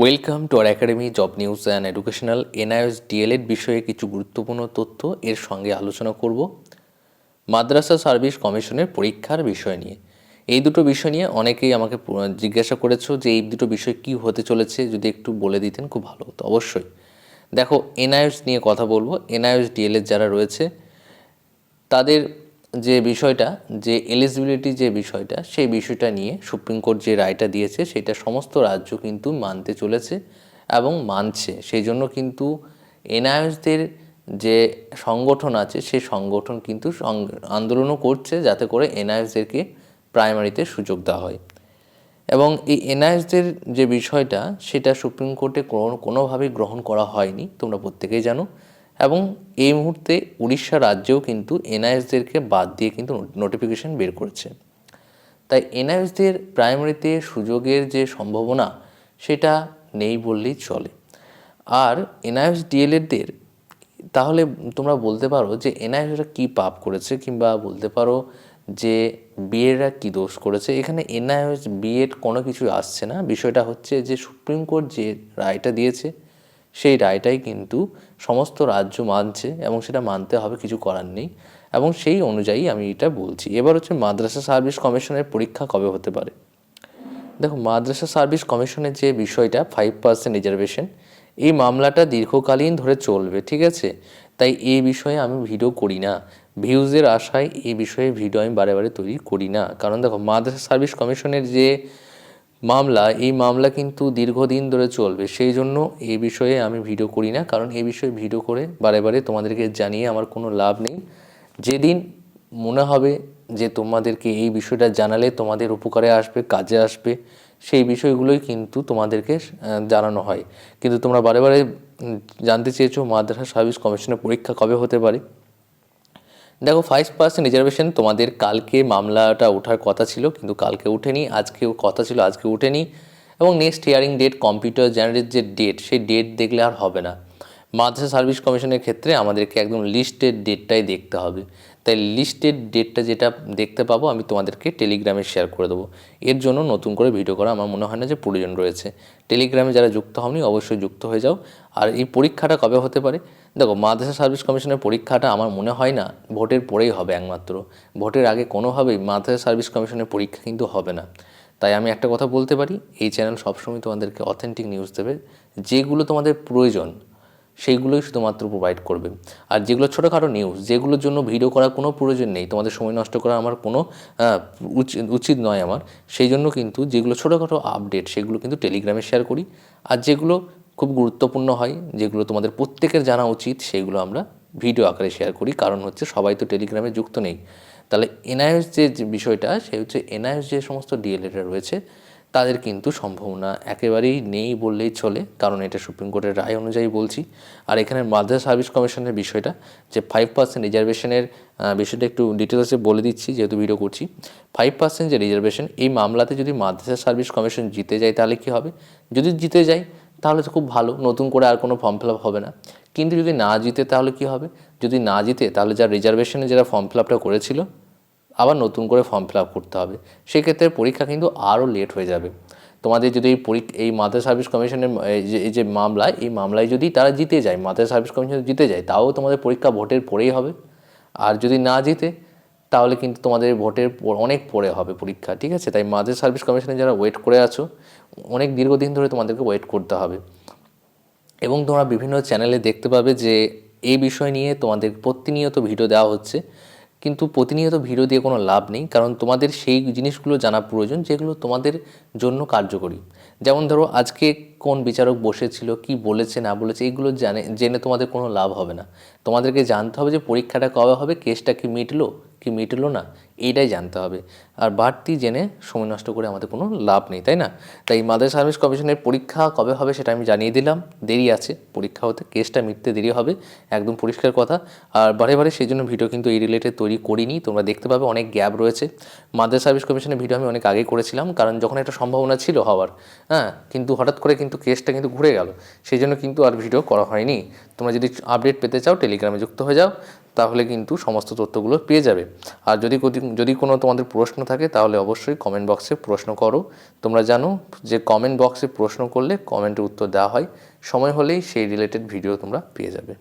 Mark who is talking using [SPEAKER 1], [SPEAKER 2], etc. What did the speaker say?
[SPEAKER 1] Welcome to R academy job news and educational NIS DElEd বিষয়ে কিছু গুরুত্বপূর্ণ তথ্য এর সঙ্গে আলোচনা করব। মাদ্রাসা সার্ভিস কমিশনের পরীক্ষার বিষয় নিয়ে। এই দুটো বিষয় নিয়ে অনেকেই আমাকে জিজ্ঞাসা করেছ যে এই দুটো বিষয় কি হতে চলেছে, যদি একটু বলে দিতেন খুব ভালো হতো অবশ্যই। দেখো এনআইএস নিয়ে কথা বলব। এনআইএস ডিএলএড যারা রয়েছে, তাদের যে বিষয়টা, যে এলিজিবিলিটি যে বিষয়টা, সেই বিষয়টা নিয়ে সুপ্রিম কোর্ট যে রায়টা দিয়েছে, সেটা সমস্ত রাজ্য কিন্তু মানতে চলেছে এবং মানছে। সেই জন্য কিন্তু এনআইএসদের যে সংগঠন আছে, সেই সংগঠন কিন্তু আন্দোলনও করছে যাতে করে এনআইএসদেরকে প্রাইমারিতে সুযোগ দেওয়া হয়। এবং এই এনআইএসদের যে বিষয়টা, সেটা সুপ্রিম কোর্টে কোনো- কোনোভাবেই গ্রহণ করা হয়নি। তোমরা প্রত্যেকেই জানো। এবং এই মুহূর্তে উড়িষ্যা রাজ্যেও কিন্তু এনআইএসদেরকে বাদ দিয়ে কিন্তু নোটিফিকেশন বের করেছে। তাই এনআইএসদের প্রাইমারিতে সুযোগের যে সম্ভাবনা, সেটা নেই বললেই চলে। আর এনআইএস ডিএলএডদের তাহলে তোমরা বলতে পারো যে এনআইএসরা কী পাপ করেছে, কিংবা বলতে পারো যে বিএডরা কী দোষ করেছে। এখানে এনআইএস বিএড কোনো কিছু আসছে না। বিষয়টা হচ্ছে যে সুপ্রিম কোর্ট যে রায়টা দিয়েছে সেই রায়টাই কিন্তু সমস্ত রাজ্য মানছে এবং সেটা মানতে হবে, কিছু করার নেই। এবং সেই অনুযায়ী আমি এটা বলছি। এবার হচ্ছে মাদ্রাসা সার্ভিস কমিশনের পরীক্ষা কবে হতে পারে? দেখো, মাদ্রাসা সার্ভিস কমিশনের যে বিষয়টা ফাইভ পার্সেন্ট রিজার্ভেশন এই মামলাটা দীর্ঘকালীন ধরে চলবে, ঠিক আছে? তাই এই বিষয়ে আমি ভিডিও করি না। ভিউজের আশায় এই বিষয়ে ভিডিও আমি বারে বারে তৈরি করি না। কারণ দেখো, মাদ্রাসা সার্ভিস কমিশনের যে মামলা, এই মামলা কিন্তু দীর্ঘদিন ধরে চলবে। সেই জন্য এই বিষয়ে আমি ভিডিও করি না। কারণ এই বিষয়ে ভিডিও করে বারে বারে তোমাদেরকে জানিয়ে আমার কোনো লাভ নেই। যেদিন মনে হবে যে তোমাদেরকে এই বিষয়টা জানালে তোমাদের উপকারে আসবে, কাজে আসবে, সেই বিষয়গুলোই কিন্তু তোমাদেরকে জানানো হয়। কিন্তু তোমরা বারে বারে জানতে চেয়েছো মাদ্রাসা সার্ভিস কমিশনের পরীক্ষা কবে হতে পারে? দেখো ফাইভ পার্সেন্ট রিজার্ভেশন তোমাদের কালকে মামলাটা ওঠার কথা ছিল, কিন্তু কালকে উঠেনি আজকেও কথা ছিল, আজকে উঠেনি এবং next hearing date computer generate যে ডেট সেই ডেট দেখলে আর হবে না। মাদ্রাসা সার্ভিস কমিশনের ক্ষেত্রে আমাদেরকে একদম লিস্টের ডেটটাই দেখতে হবে। তাই লিস্টেড ডেটটা যেটা দেখতে পাবো, আমি তোমাদেরকে টেলিগ্রামে শেয়ার করে দেবো। এর জন্য নতুন করে ভিডিও করা আমার মনে হয় না যে প্রয়োজন রয়েছে। টেলিগ্রামে যারা যুক্ত হওনি, অবশ্যই যুক্ত হয়ে যাও। আর এই পরীক্ষাটা কবে হতে পারে? দেখো, মাদ্রাসা সার্ভিস কমিশনের পরীক্ষাটা আমার মনে হয় না, ভোটের পরেই হবে একমাত্র। ভোটের আগে কোনোভাবেই মাদ্রাসা সার্ভিস কমিশনের পরীক্ষা কিন্তু হবে না। তাই আমি একটা কথা বলতে পারি, এই চ্যানেল সবসময় তোমাদেরকে অথেন্টিক নিউজ দেবে, যেগুলো তোমাদের প্রয়োজন। সেইগুলোই শুধুমাত্র প্রোভাইড করবে। আর যেগুলো ছোটোখাটো নিউজ যেগুলোর জন্য ভিডিও করার কোনো প্রয়োজন নেই, তোমাদের সময় নষ্ট করা আমার কোনো উচিত নয় আমার, সেই জন্য কিন্তু যেগুলো ছোটোখাটো আপডেট সেগুলো কিন্তু টেলিগ্রামে শেয়ার করি। আর যেগুলো খুব গুরুত্বপূর্ণ হয়, যেগুলো তোমাদের প্রত্যেকের জানা উচিত, সেগুলো আমরা ভিডিও আকারে শেয়ার করি। কারণ হচ্ছে সবাই তো টেলিগ্রামে যুক্ত নেই। তাহলে এনআইএস যে বিষয়টা, সে হচ্ছে এনআইএস যে সমস্ত ডিএলএটা রয়েছে তাদের কিন্তু সম্ভাবনা একেবারেই নেই বললেই চলে, কারণ এটা সুপ্রিম কোর্টের রায় অনুযায়ী বলছি। আর এখানে মাদ্রাস সার্ভিস কমিশনের বিষয়টা, যে ফাইভ পার্সেন্ট রিজার্ভেশনের বিষয়টা একটু ডিটেলসে বলে দিচ্ছি, যেহেতু ভিডিও করছি। ফাইভ পার্সেন্ট যে রিজার্ভেশন এই মামলাতে যদি মাদ্রাসা সার্ভিস কমিশন জিতে যায় তাহলে কি হবে? যদি জিতে যায়, তাহলে তো খুব ভালো, নতুন করে আর কোনো ফর্ম ফিল আপ হবে না। কিন্তু যদি না জিতে তাহলে কি হবে? যদি না জিতে, তাহলে যারা রিজার্ভেশনে যারা ফর্ম ফিল আপটা করেছিল আবার নতুন করে ফর্ম ফিল আপ করতে হবে। সেক্ষেত্রে পরীক্ষা কিন্তু আরও লেট হয়ে যাবে। তোমাদের যদি এই পরীক্ষা, এই মাদ্রাসা সার্ভিস কমিশনের এই যে মামলা এই মামলায় যদি তারা জিতে যায়, মাদ্রাসা সার্ভিস কমিশন জিতে যায়, তাও তোমাদের পরীক্ষা ভোটের পরেই হবে। আর যদি না জিতে, তাহলে কিন্তু তোমাদের ভোটের অনেক পরে হবে পরীক্ষা, ঠিক আছে? তাই মাদ্রাসা সার্ভিস কমিশনে যারা ওয়েট করে আছো, অনেক দীর্ঘদিন ধরে তোমাদেরকে ওয়েট করতে হবে। এবং তোমরা বিভিন্ন চ্যানেলে দেখতে পাবে যে, এই বিষয় নিয়ে তোমাদের প্রতিনিয়ত ভিডিও দেওয়া হচ্ছে। কিন্তু প্রতিনিয়ত ভিডিও দিয়ে কোনো লাভ নেই, কারণ তোমাদের সেই জিনিসগুলো জানা প্রয়োজন যেগুলো তোমাদের জন্য কার্যকরী। যেমন ধরো, আজকে কোন বিচারক বসেছিল, কি বলেছে, না বলেছে এইগুলো জানে, জেনে তোমাদের কোনো লাভ হবে না। তোমাদেরকে জানতে হবে যে পরীক্ষাটা কবে হবে, কেসটা কি মিটলো কি মিটলো না, এইটাই জানতে হবে। আর বাড়তি জেনে সময় নষ্ট করে আমাদের কোনো লাভ নেই, তাই না? তাই মাদার সার্ভিস কমিশনের পরীক্ষা কবে হবে সেটা আমি জানিয়ে দিলাম। দেরি আছে, পরীক্ষা হতে কেসটা মিটতে দেরি হবে, একদম পরিষ্কার কথা। আর বারে বারে সেই জন্য ভিডিও কিন্তু এই রিলেটেড তৈরি করিনি, তোমরা দেখতে পাবে অনেক গ্যাপ রয়েছে। মাদার সার্ভিস কমিশনের ভিডিও আমি অনেক আগে করেছিলাম, কারণ যখন একটা সম্ভাবনা ছিল হওয়ার হ্যাঁ কিন্তু হঠাৎ করে কিন্তু কেসটা কিন্তু ঘুরে গেল। সেই জন্য কিন্তু আর ভিডিও করা হয়নি। তোমরা যদি আপডেট পেতে চাও টেলিগ্রামে যুক্ত হয়ে যাও। তাহলে কিন্তু সমস্ত তথ্যগুলো পেয়ে যাবে। আর যদি যদি কোনো তোমাদের প্রশ্ন থাকে, তাহলে অবশ্যই কমেন্ট বক্সে প্রশ্ন করো। তোমরা জানো যে কমেন্ট বক্সে প্রশ্ন করলে কমেন্টের উত্তর দেওয়া হয়। সময় হলেই সেই রিলেটেড ভিডিও তোমরা পেয়ে যাবে।